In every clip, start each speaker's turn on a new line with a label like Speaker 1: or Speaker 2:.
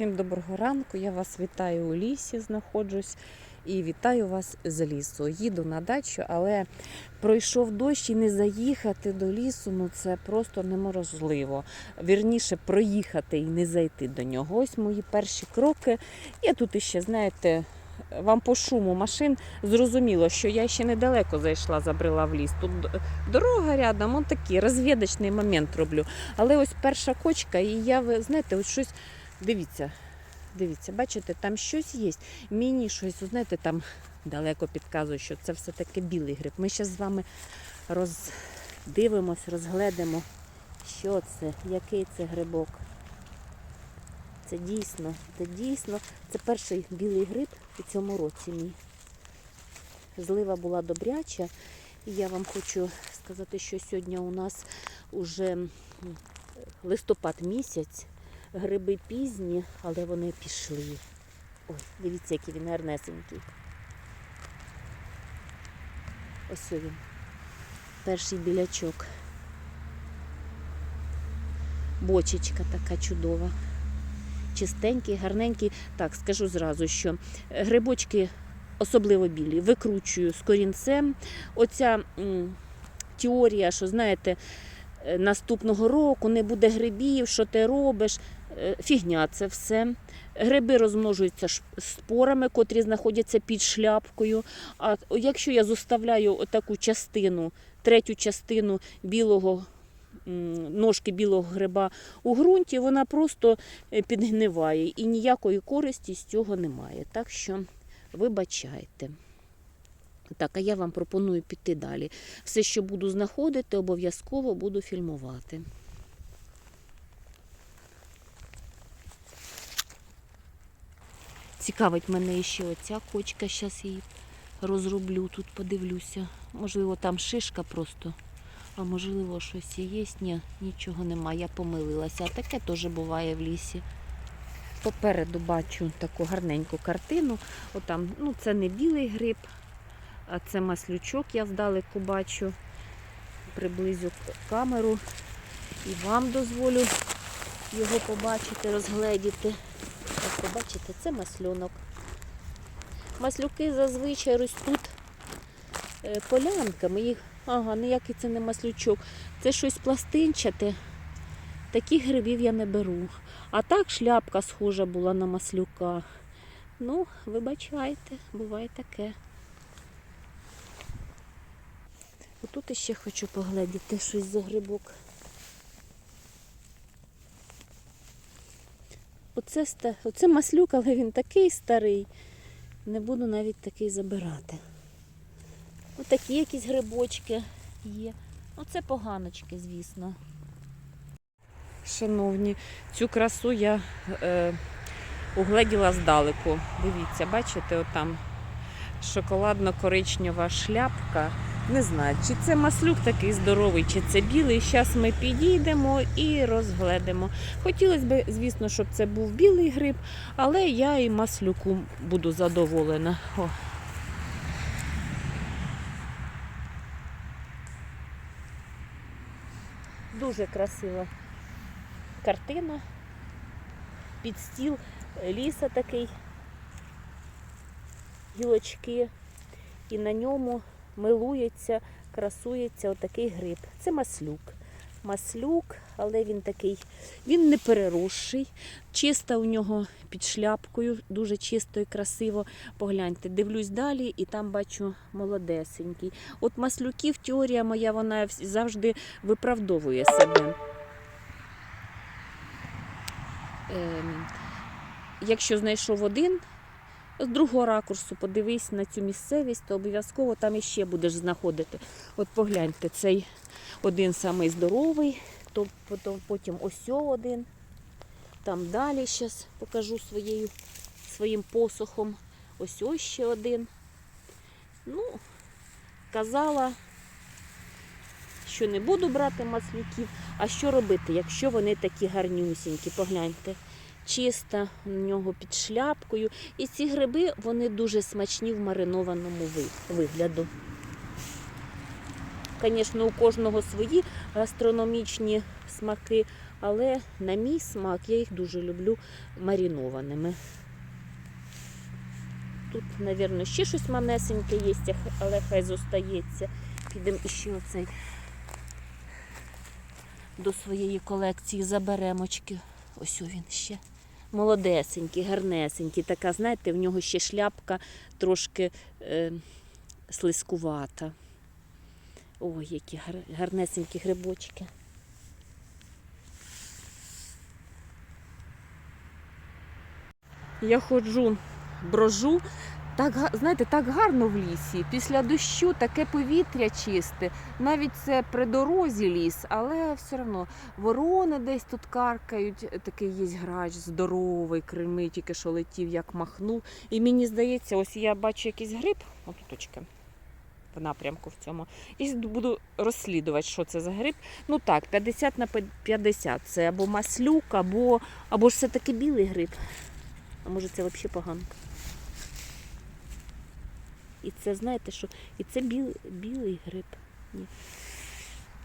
Speaker 1: Всім доброго ранку. Я вас вітаю у лісі, знаходжусь і вітаю вас з лісу. Їду на дачу, але пройшов дощ і не заїхати до лісу. Ну це просто неможливо. Вірніше проїхати і не зайти до нього. Ось мої перші кроки. Я тут іще, знаєте. Вам по шуму машин зрозуміло, що я ще недалеко зайшла, забрела в ліс. Тут дорога рядом, он такий розвідочний момент роблю. Але ось перша кочка, і я, ви знаєте, ось щось Дивіться, дивіться, бачите, там щось є. Мені щось, знаєте, там далеко підказує, що це все-таки білий гриб. Ми зараз з вами роздивимось, розгледимо, що це, який це грибок. Це дійсно, це дійсно, це перший білий гриб у цьому році мій. Злива була добряча. І я вам хочу сказати, що сьогодні у нас уже листопад місяць. Гриби пізні, але вони пішли. Ой, дивіться, який він гарнесенький. Ось він. Перший білячок. Бочечка така чудова. Чистенький, гарненький. Так, скажу зразу, що грибочки особливо білі, викручую з корінцем. Оця м, теорія, що знаєте, е, наступного року не буде грибів, що ти робиш. Е, Фігня це все. Гриби розмножуються спорами, котрі знаходяться під шляпкою. А якщо я зоставляю таку частину, третю частину білого ножки білого гриба у ґрунті, вона просто е, підгниває і ніякої користі з цього немає. Так що вибачайте. Так, а я вам пропоную піти далі. Все, що буду знаходити, обов'язково буду фільмувати. Цікавить мене ще оця кочка, зараз її розроблю, тут подивлюся. Можливо, там шишка просто, а можливо, щось і є. Ні, нічого нема, я помилилася. А таке теж буває в лісі. Попереду бачу таку гарненьку картину. Отам, ну, це не білий гриб, а це маслючок, я здалеку бачу. Приблизю камеру і вам дозволю його побачити, розгледіти. Побачите, це масльонок. Маслюки зазвичай ростуть е, полянками. Їх, ага, ніякий це не маслючок. Це щось пластинчате. Таких грибів я не беру. А так шляпка схожа була на маслюка. Ну, вибачайте, буває таке. Отут іще хочу поглядіти щось за грибок. Оце, оце маслюк, але він такий старий. Не буду навіть такий забирати. Отакі якісь грибочки є. Оце поганочки, звісно. Шановні, цю красу я е, угледіла здалеку. Дивіться, бачите, отам шоколадно-коричнева шляпка. Не знаю, чи це маслюк такий здоровий, чи це білий. Зараз ми підійдемо і розгледимо. Хотілося б, звісно, щоб це був білий гриб, але я і маслюку буду задоволена. О. Дуже красива картина. Під стіл ліса такий, гілочки, і на ньому милується, красується отакий гриб. Це маслюк. Маслюк, але він такий, він не переросший, чиста у нього під шляпкою, дуже чисто і красиво. Погляньте, дивлюсь далі і там бачу молодесенький. От маслюків теорія моя, вона завжди виправдовує себе. Ем, якщо знайшов один, з другого ракурсу подивись на цю місцевість, то обов'язково там іще будеш знаходити. От погляньте, цей один самий здоровий, то, потім ось один. Там далі зараз покажу своєю, своїм посохом. Ось ось ще один. Ну, казала, що не буду брати маслюків. А що робити, якщо вони такі гарнюсінькі? Погляньте. Чиста у нього під шляпкою. І ці гриби вони дуже смачні в маринованому вигляду. Звісно, у кожного свої гастрономічні смаки. Але на мій смак я їх дуже люблю маринованими. Тут, мабуть, ще щось манесеньке є, але хай зостається. Підемо ще оцей до своєї колекції заберемо очки. Ось він ще. Молодесенький, гарнесенький. Така, знаєте, в нього ще шляпка трошки е, слизкувата. Ой, які гар- гарнесенькі грибочки. Я ходжу, брожу. Так, знаєте, так гарно в лісі. Після дощу таке повітря чисте. Навіть це при дорозі ліс, але все одно ворони десь тут каркають. Такий є грач здоровий, крими, тільки що летів, як махнув. І мені здається, ось я бачу якийсь гриб, отуточки, в напрямку в цьому. І буду розслідувати, що це за гриб. Ну так, 50 на 50. Це або маслюк, або, або ж все-таки білий гриб. А може це взагалі поганка. І це, знаєте, що і це біл, білий гриб. Ні.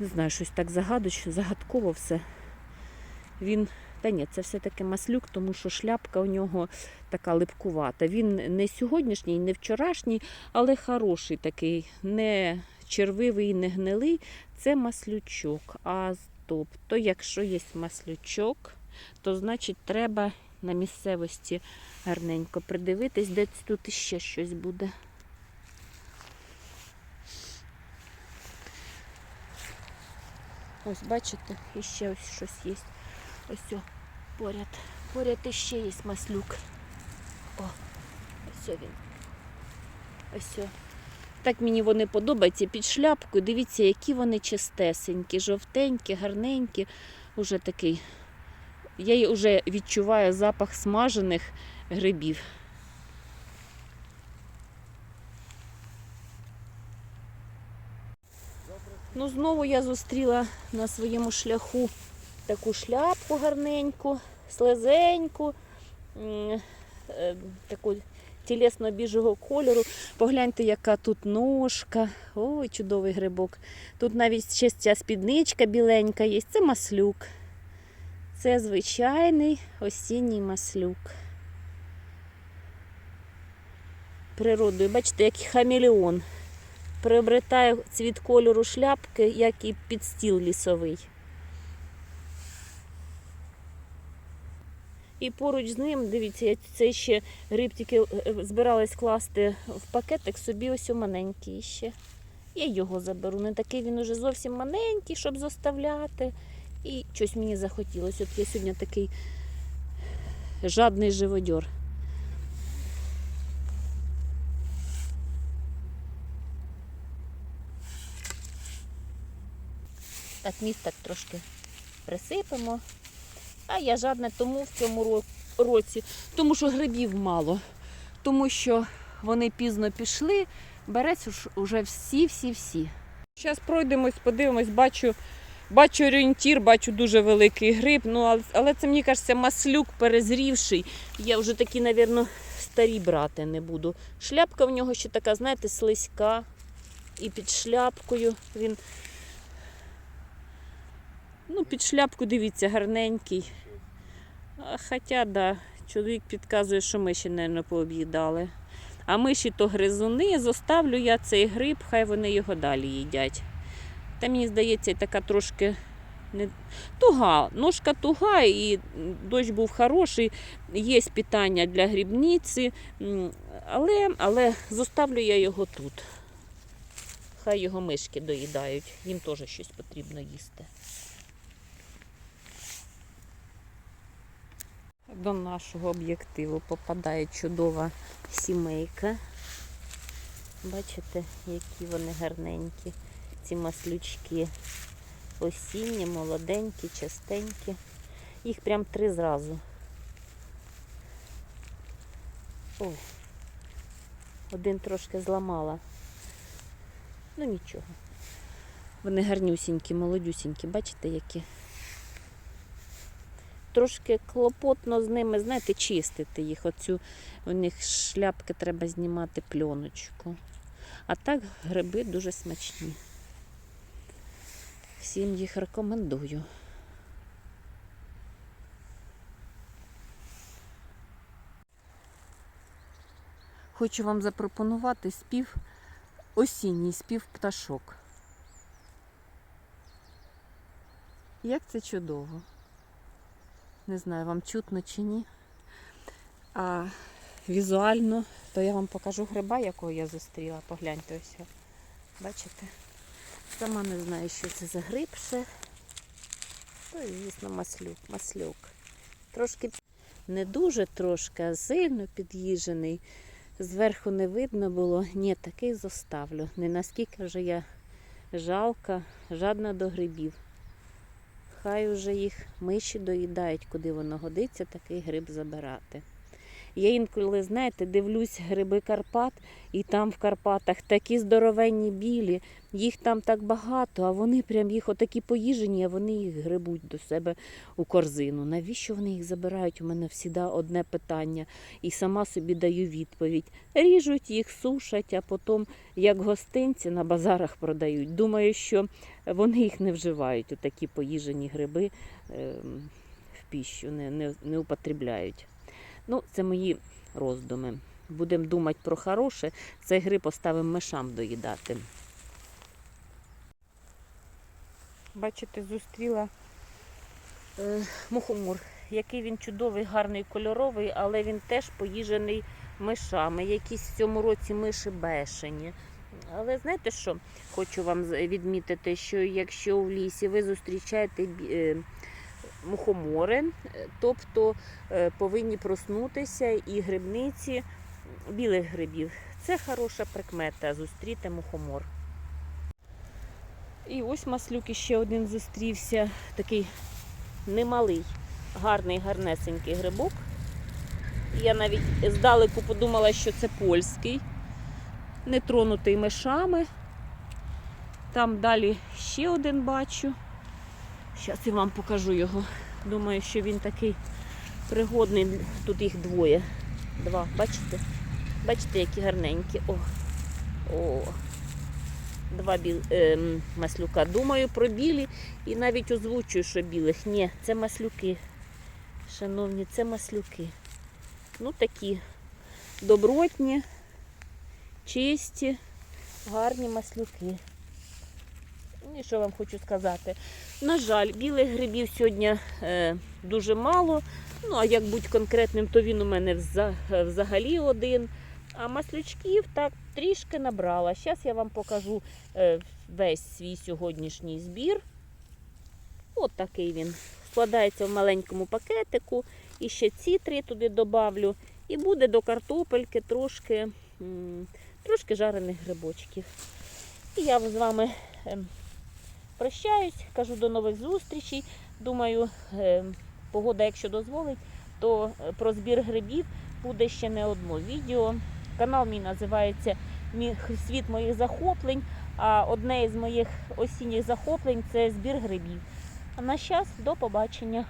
Speaker 1: Не знаю, щось так загадуч, загадково все. Він, та ні, це все-таки маслюк, тому що шляпка у нього така липкувата. Він не сьогоднішній, не вчорашній, але хороший такий, не червивий, не гнилий. Це маслючок. А тобто, якщо є маслючок, то значить треба на місцевості гарненько придивитись, де тут іще щось буде. Ось бачите, іще ось щось є. Ось о, поряд. Поряд іще є маслюк. О, ось о він. Ось. о. Так мені вони подобаються під шляпкою. Дивіться, які вони чистесенькі, жовтенькі, гарненькі. Уже такий. Я вже відчуваю запах смажених грибів. Ну, знову я зустріла на своєму шляху таку шляпку гарненьку, слезеньку, е, таку тілесно-біжого кольору. Погляньте, яка тут ножка. Ой, чудовий грибок. Тут навіть ще ця спідничка біленька є. Це маслюк. Це звичайний осінній маслюк. Природою, бачите, як хамелеон. Приобретає цвіт кольору шляпки, як і підстіл лісовий. І поруч з ним, дивіться, я цей ще гриб тільки е, збиралась класти в пакетик, собі ось маленький ще. Я його заберу. Не такий він уже зовсім маленький, щоб заставляти. І щось мені захотілося. От я сьогодні такий жадний живодьор. Так, місток трошки присипемо. А я жадна тому в цьому році, тому що грибів мало, тому що вони пізно пішли, береться ж уже всі-всі-всі. Зараз пройдемось, подивимось, бачу, бачу орієнтір, бачу дуже великий гриб, ну, але це, мені кажеться, маслюк перезрівший. Я вже такі, мабуть, старі брати не буду. Шляпка в нього ще така, знаєте, слизька. І під шляпкою він. Ну, під шляпку, дивіться, гарненький. Хоча, да, чоловік підказує, що миші, мабуть, пооб'їдали. А миші то гризуни, зоставлю я цей гриб, хай вони його далі їдять. Та мені здається, така трошки не... туга. Ножка туга, і дощ був хороший, є питання для грибниці, але, але зоставлю я його тут. Хай його мишки доїдають, їм теж щось потрібно їсти. До нашого об'єктиву попадає чудова сімейка. Бачите, які вони гарненькі, ці маслючки. Осінні, молоденькі, частенькі. Їх прям три зразу. Ой, один трошки зламала. Ну нічого. Вони гарнюсінькі, молодюсінькі, бачите, які? трошки клопотно з ними, знаєте, чистити їх. Оцю у них шляпки треба знімати пленочку. А так гриби дуже смачні. Всім їх рекомендую. Хочу вам запропонувати спів, осінній спів пташок. Як це чудово! Не знаю, вам чутно чи ні. А візуально, то я вам покажу гриба, якого я зустріла. Погляньте ось. Бачите? Сама не знаю, що це за гриб ще. То, звісно, маслюк, маслюк. Трошки не дуже трошки, а сильно під'їжений. Зверху не видно було. Ні, такий зоставлю. Не наскільки вже я жалка, жадна до грибів. Хай уже їх миші доїдають, куди воно годиться, такий гриб забирати. Я інколи, знаєте, дивлюсь гриби Карпат, і там в Карпатах такі здоровенні білі, їх там так багато, а вони прям їх отакі поїжені, а вони їх грибуть до себе у корзину. Навіщо вони їх забирають? У мене всіда одне питання. І сама собі даю відповідь. Ріжуть їх, сушать, а потім, як гостинці, на базарах продають. Думаю, що вони їх не вживають, отакі поїжені гриби ем, в піщу, не, не, не употребляють. Ну, це мої роздуми. Будемо думати про хороше, цей гриб поставимо мишам доїдати. Бачите, зустріла е, мухомор. Який він чудовий, гарний, кольоровий, але він теж поїжений мишами. Якісь в цьому році миші бешені. Але знаєте що? Хочу вам відмітити, що якщо в лісі ви зустрічаєте е, мухомори, тобто е, повинні проснутися і грибниці білих грибів. Це хороша прикмета зустріти мухомор. І ось маслюк ще один зустрівся, такий немалий, гарний, гарнесенький грибок. Я навіть здалеку подумала, що це польський, не тронутий мишами. Там далі ще один бачу. Зараз я вам покажу його. Думаю, що він такий пригодний. Тут їх двоє. Два. Бачите? Бачите, які гарненькі. О. О. Два біл... ем, маслюка. Думаю про білі і навіть озвучую, що білих. Ні, це маслюки. Шановні, це маслюки. Ну такі добротні, чисті, гарні маслюки. І що вам хочу сказати? На жаль, білих грибів сьогодні е, дуже мало. Ну, а як бути конкретним, то він у мене взагалі один. А маслючків так трішки набрала. Зараз я вам покажу е, весь свій сьогоднішній збір. От такий він. Складається в маленькому пакетику. І ще ці три туди добавлю. І буде до картопельки трошки, трошки жарених грибочків. І я з вами ем, прощаюсь, кажу до нових зустрічей. Думаю, е, погода, якщо дозволить, то е, про збір грибів буде ще не одно відео. Канал мій називається Світ моїх захоплень. А одне із моїх осінніх захоплень це збір грибів. А на час до побачення.